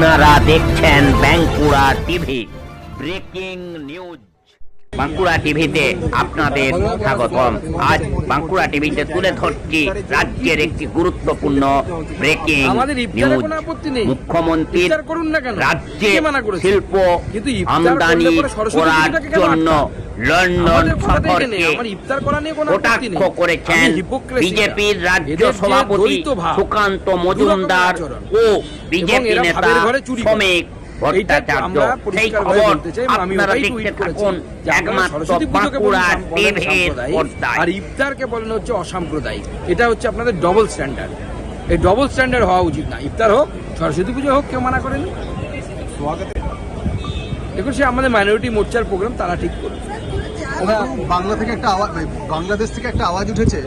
আপনারা দেখছেন Bankura TV. Breaking news. Bankura টিভিতে আপনাদের স্বাগতম। আজ বাঁকুড়া টিভিতে তুলে ধরছি রাজ্যের একটি গুরুত্বপূর্ণ ব্রেকিং নিউজ। মুখ্যমন্ত্রীর রাজ্যে? শিল্প আমদানি করার জন্য লন্ডন? সফরকে। কটাক্ষ করেছেন বিজেপির রাজ্য সভাপতি সুকান্ত মজুমদার ও বিজেপি নেতা। শ্রমিক ভট্টাচার্য। সেই খবর আপনারা দেখতে থাকুন একমাত্র বাঁকুড়া টিভির পর্দায় আর ইফতারকে বলেন হচ্ছে অসাম্প্রদায়িক। এটা হচ্ছে আপনাদের ডবল স্ট্যান্ডার্ড এই ডবল স্ট্যান্ডার্ড হওয়া উচিত না। ইফতার হোক সরস্বতী পুজো হোক কেউ মানা করেনি। দেখুন সে আমাদের মাইনরিটি মোর্চার প্রোগ্রাম তারা ঠিক করবে। বাংলা থেকে একটা আওয়াজ বাংলাদেশ থেকে একটা আওয়াজ উঠেছে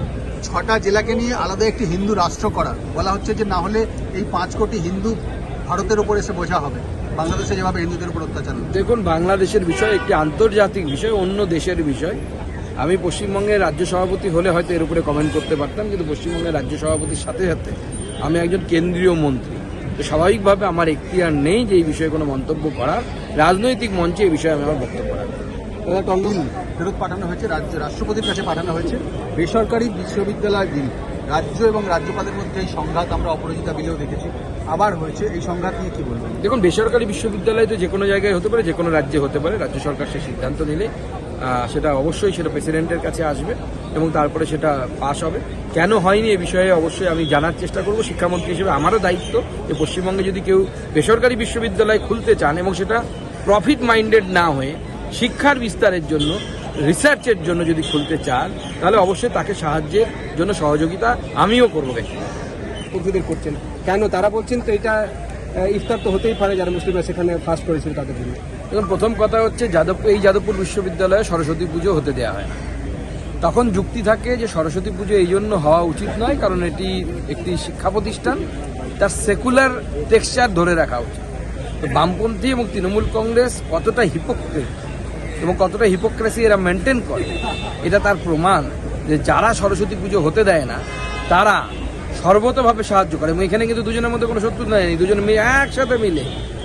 ছটা জেলাকে নিয়ে আলাদা একটি হিন্দু রাষ্ট্র করা। বলা হচ্ছে যে না হলে এই পাঁচ কোটি হিন্দু ভারতের উপর এসে বোঝা হবে। বাংলাদেশে যেভাবে হিন্দুদের উপর অত্যাচার দেখুন বাংলাদেশের বিষয় একটি আন্তর্জাতিক বিষয় অন্য দেশের বিষয়। আমি পশ্চিমবঙ্গের রাজ্য সভাপতি হলে হয়তো এর উপরে কমেন্ট করতে পারতাম কিন্তু পশ্চিমবঙ্গের রাজ্য সভাপতির সাথে সাথে আমি একজন কেন্দ্রীয় মন্ত্রী। তো স্বাভাবিকভাবে আমার এখতিয়ার নেই যে এই বিষয়ে কোনো মন্তব্য করার। রাজনৈতিক মঞ্চে এই বিষয়ে আমি আমার বক্তব্য রাখব। দাদা টন্ডন ফেরত পাঠানো হয়েছে রাজ্য রাষ্ট্রপতির কাছে পাঠানো হয়েছে। বেসরকারি বিশ্ববিদ্যালয় বিল রাজ্য এবং রাজ্যপালের মধ্যে এই সংঘাত আমরা অপরাজিতা বিলেও দেখেছি। আবার হয়েছে এই সংঘাত নিয়ে কি বলবেন? দেখুন বেসরকারি বিশ্ববিদ্যালয় তো যে কোনো জায়গায় হতে পারে যে কোনো রাজ্যে হতে পারে। রাজ্য সরকার সে সিদ্ধান্ত নিলে সেটা অবশ্যই সেটা প্রেসিডেন্টের কাছে আসবে এবং তারপরে সেটা পাস হবে। কেন হয়নি এ বিষয়ে অবশ্যই আমি জানার চেষ্টা করব। শিক্ষামন্ত্রী হিসেবে আমারও দায়িত্ব যে পশ্চিমবঙ্গে যদি কেউ বেসরকারি বিশ্ববিদ্যালয় খুলতে চান এবং সেটা প্রফিট মাইন্ডেড না হয়ে শিক্ষার বিস্তারের জন্য রিসার্চের জন্য যদি খুলতে চান, তাহলে অবশ্যই তাকে সাহায্যের জন্য সহযোগিতা আমিও করব। ব্যক্তিগত করছেন। কেন? তারা বলছেন তো এটা ইফতার তো হতেই পারে যারা মুসলিমরা সেখানে ফার্স্ট করেছিল তাদের জন্য। দেখুন, প্রথম কথা হচ্ছে যাদবপুর এই যাদবপুর বিশ্ববিদ্যালয়ে সরস্বতী পুজো হতে দেওয়া হয় তখন যুক্তি থাকে যে সরস্বতী পুজো এই জন্য হওয়া উচিত নয়, কারণ এটি একটি শিক্ষা প্রতিষ্ঠান। তার সেকুলার টেক্সচার ধরে রাখা উচিত। তো বামপন্থী এবং তৃণমূল কংগ্রেস কতটা হিপোক্রেট এবং কতটা হিপোক্রেসি এরা মেনটেন করে, এটা তার প্রমাণ যে যারা সরস্বতী পুজো হতে দেয় না, তারা সর্বতভাবে সাহায্য করে। এবং এখানে কিন্তু দুজনের মধ্যে কোনো শত্রু নেই। দুজন মিলে একসাথে মিলে।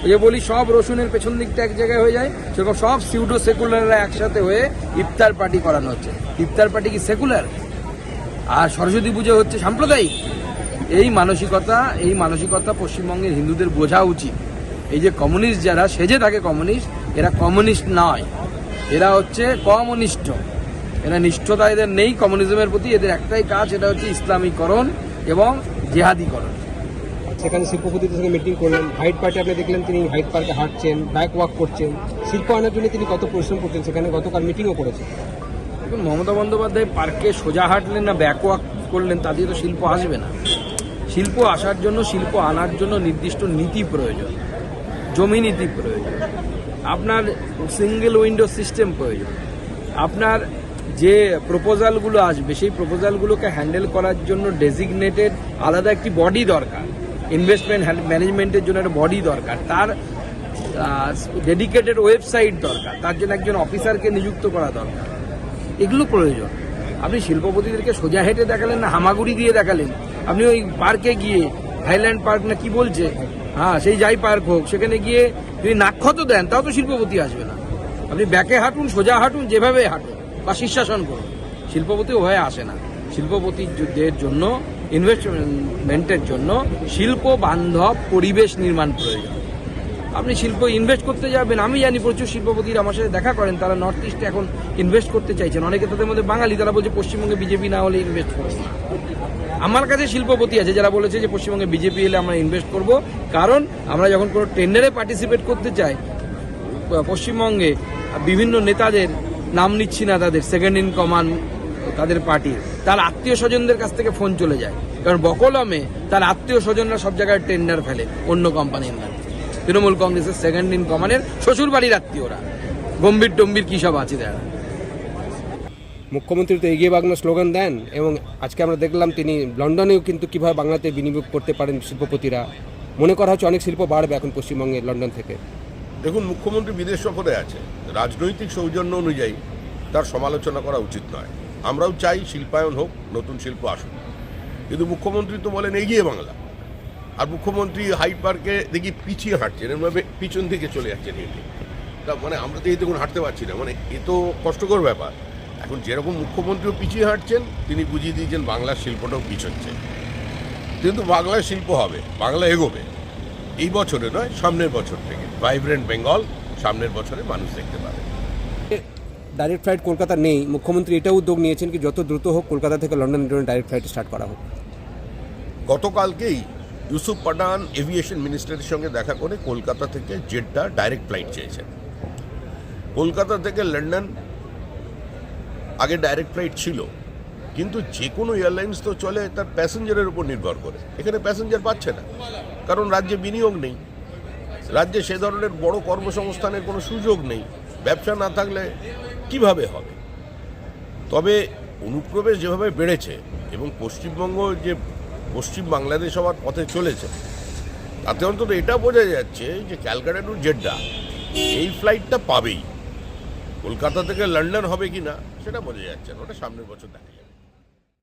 যে বলি, সব রসুনের পেছন দিকটা এক জায়গায় হয়ে যায়। সেরকম সব সিউডো সেকুলাররা একসাথে হয়ে ইফতার পার্টি করানো হচ্ছে। ইফতার পার্টি কি সেকুলার আর সরস্বতী পুজো হচ্ছে সাম্প্রদায়িক। এই মানসিকতা এই মানসিকতা পশ্চিমবঙ্গের হিন্দুদের বোঝা উচিত। এই যে কমিউনিস্ট যারা সেজে থাকে কমিউনিস্ট এরা কমিউনিস্ট নয়। এরা হচ্ছে কমিউনিস্ট এরা নিষ্ঠতা এদের নেই কমিউনিজমের প্রতি। এদের একটাই কাজ এটা হচ্ছে ইসলামীকরণ। এবং জেহাদিকরণ সেখানে শিল্পপতিদের সঙ্গে মিটিং করলেন। হাইট পার্কে আপনি দেখলেন তিনি হাইট পার্কে হাঁটছেন ব্যাক ওয়াক করছেন। শিল্প আনার জন্য তিনি কত পরিশ্রম করছেন সেখানে গতকাল মিটিংও করেছেন। দেখুন মমতা বন্দ্যোপাধ্যায় পার্কে সোজা হাঁটলেন না ব্যাকওয়াক করলেন তা দিয়ে তো শিল্প আসবে না। শিল্প আসার জন্য শিল্প আনার জন্য নির্দিষ্ট নীতি প্রয়োজন। জমি নীতি প্রয়োজন। আপনার সিঙ্গেল উইন্ডো সিস্টেম প্রয়োজন। আপনার যে প্রপোজালগুলো আসবে, সেই প্রপোজালগুলোকে হ্যান্ডেল করার জন্য ডেজিগনেটেড আলাদা একটি বডি দরকার। ইনভেস্টমেন্ট ম্যানেজমেন্টের জন্য একটা বডি দরকার। তার ডেডিকেটেড ওয়েবসাইট দরকার। তার জন্য একজন অফিসারকে নিযুক্ত করা দরকার। এগুলো প্রয়োজন। আপনি শিল্পপতিদেরকে সোজা হেঁটে দেখালেন না, হামাগুড়ি দিয়ে দেখালেন? আপনি ওই পার্কে গিয়ে, হাইল্যান্ড পার্ক না কি বলছে? হ্যাঁ সেই যাই পার্ক হোক, সেখানে গিয়ে যদি নাক্ষত দেন, তাও তো শিল্পপতি আসবে না। আপনি ব্যাকে হাঁটুন, সোজা হাঁটুন, যেভাবে হাঁটুন বা শীর্ষাসন করুন। শিল্পপতি ওভাবে আসে না। শিল্পপতিদের জন্য ইনভেস্টমেন্টের জন্য শিল্প বান্ধব পরিবেশ নির্মাণ প্রয়োজন। আপনি শিল্প ইনভেস্ট করতে যাবেন, আমি জানি প্রচুর শিল্পপতিরা আমার সাথে দেখা করেন, তারা নর্থ ইস্টে এখন ইনভেস্ট করতে চাইছেন। অনেকে তাদের মধ্যে বাঙালি, তারা বলছে পশ্চিমবঙ্গে বিজেপি না হলে ইনভেস্ট করবে আমার কাছে শিল্পপতি আছে, যারা বলেছে যে পশ্চিমবঙ্গে বিজেপি এলে আমরা ইনভেস্ট করব, কারণ আমরা যখন কোনো টেন্ডারে পার্টিসিপেট করতে চাই, পশ্চিমবঙ্গে বিভিন্ন নেতাদের নাম নিচ্ছি না তাদের সেকেন্ড ইন কমান্ড তাদের পার্টির তার আত্মীয় স্বজনদের কাছ থেকে ফোন চলে যায়। কারণ বকলমে তার আত্মীয় স্বজনরা সব জায়গায় টেন্ডার ফেলে, অন্য কোম্পানির নামে। তৃণমূল কংগ্রেসের সেকেন্ড ইন কমানের শ্বশুর বাড়ির আত্মীয়রা। গম্ভীর টম্ভীর কী সব আছে তারা? মুখ্যমন্ত্রী তো এগিয়ে বাংলা স্লোগান দেন এবং আজকে আমরা দেখলাম তিনি লন্ডনেও কিন্তু কীভাবে বাংলাতে বিনিয়োগ করতে পারেন শিল্পপতিরা। মনে করা হচ্ছে অনেক শিল্প বাড়বে এখন পশ্চিমবঙ্গে লন্ডন থেকে। দেখুন, মুখ্যমন্ত্রী বিদেশ সফরে আছে। রাজনৈতিক সৌজন্য অনুযায়ী তার সমালোচনা করা উচিত নয়। আমরাও চাই শিল্পায়ন হোক, নতুন শিল্প আসুক। কিন্তু মুখ্যমন্ত্রী তো বলেন, এগিয়ে বাংলা। আর মুখ্যমন্ত্রী হাই পার্কে দেখি পিছিয়ে হাঁটছেন এমনভাবে পিছন থেকে চলে যাচ্ছেন হেঁটে তা মানে আমরা তো এই দেখুন হাঁটতে পারছি না। মানে এ তো কষ্টকর ব্যাপার। এখন যেরকম মুখ্যমন্ত্রীও পিছিয়ে হাঁটছেন, তিনি বুঝিয়ে দিয়েছেন বাংলার শিল্পটাও পিছোচ্ছে। কিন্তু বাংলার শিল্প হবে, বাংলা এগোবে। এই বছরে নয় সামনের বছর থেকে। ভাইব্রেন্ট বেঙ্গল সামনের বছরে মানুষ দেখতে পাবে। ডাইরেক্ট ফ্লাইট কলকাতা নেই। মুখ্যমন্ত্রী এটা উদ্যোগ নিয়েছেন কি যত দ্রুত হোক কলকাতা থেকে লন্ডনের জন্য ডাইরেক্ট ফ্লাইট স্টার্ট করা হোক। গতকালকেই ইউসুফ পাঠান এভিয়েশন মিনিস্টারের সঙ্গে দেখা করে কলকাতা থেকে জেড্ডা ডাইরেক্ট ফ্লাইট চেয়েছেন। কলকাতা থেকে লন্ডন আগে ডাইরেক্ট ফ্লাইট ছিল। কিন্তু যে কোনো এয়ারলাইন্স তো চলে তার প্যাসেঞ্জারের উপর নির্ভর করে। এখানে প্যাসেঞ্জার পাচ্ছে না, কারণ রাজ্যে বিনিয়োগ নেই। রাজ্যে সে ধরনের বড় কর্মসংস্থানের কোনো সুযোগ নেই। ব্যবসা না থাকলে কীভাবে হবে? তবে অনুপ্রবেশ যেভাবে বেড়েছে এবং পশ্চিমবঙ্গ যে পশ্চিম বাংলাদেশ হওয়ার পথে চলেছে, তাতে অন্তত এটা বোঝা যাচ্ছে যে ক্যালকাটা টু জেড্ডা এই ফ্লাইটটা পাবেই। কলকাতা থেকে লন্ডন হবে কি না সেটা বোঝা যাচ্ছে না, ওটা সামনের বছর দেখা যাবে।